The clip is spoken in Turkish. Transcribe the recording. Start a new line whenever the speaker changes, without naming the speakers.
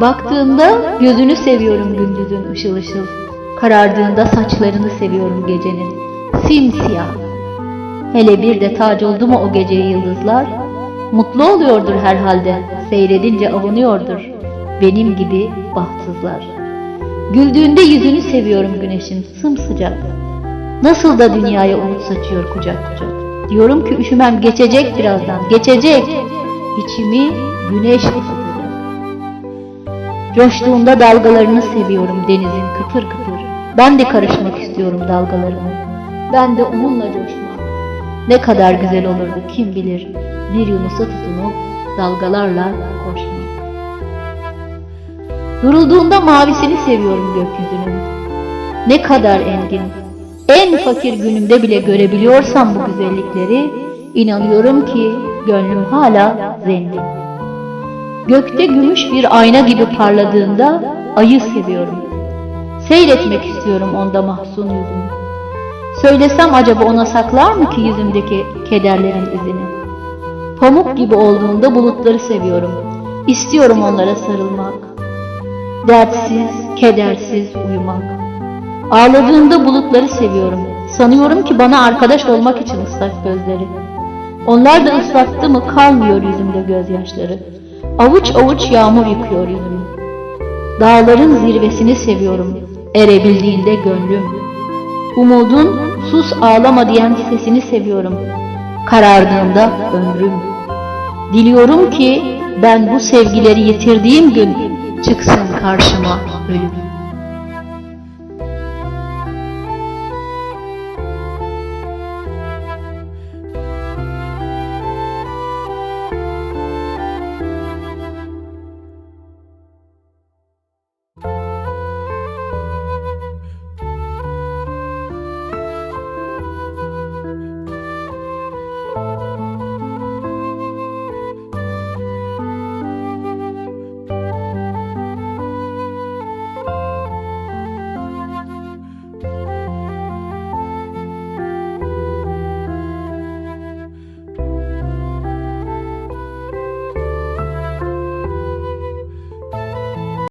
Baktığımda gözünü seviyorum gündüzün ışıl ışıl. Karardığında saçlarını seviyorum gecenin. Simsiyah. Hele bir de tac oldu mu o geceye yıldızlar? Mutlu oluyordur herhalde. Seyredince avunuyordur. Benim gibi bahtsızlar. Güldüğünde yüzünü seviyorum güneşin sımsıcak. Nasıl da dünyaya umut saçıyor kucak kucak. Diyorum ki üşümem geçecek birazdan, geçecek. İçimi güneş ısıtacak. Coştuğunda dalgalarını seviyorum denizin kıpır kıpır. Ben de karışmak istiyorum dalgalarına. Ben de onunla coşmak. Ne kadar güzel olurdu kim bilir bir Yunus'a tutunup dalgalarla koşmak. Durulduğunda mavisini seviyorum gökyüzünün. Ne kadar engin. En fakir günümde bile görebiliyorsam bu güzellikleri, inanıyorum ki gönlüm hala zengin. Gökte gümüş bir ayna gibi parladığında ayı seviyorum. Seyretmek istiyorum onda mahzun yüzünü. Söylesem acaba ona saklar mı ki yüzümdeki kederlerin izini? Pamuk gibi olduğunda bulutları seviyorum. İstiyorum onlara sarılmak. Dertsiz, kedersiz uyumak. Ağladığında bulutları seviyorum. Sanıyorum ki bana arkadaş olmak için ıslak gözleri. Onlar da ıslattı mı kalmıyor yüzümde gözyaşları. Avuç avuç yağmur yıkıyor yüzümü. Dağların zirvesini seviyorum. Erebildiğinde gönlüm. Umudun sus ağlama diyen sesini seviyorum. Karardığında ömrüm. Diliyorum ki ben bu sevgileri yitirdiğim gün çıksın karşıma ölüm.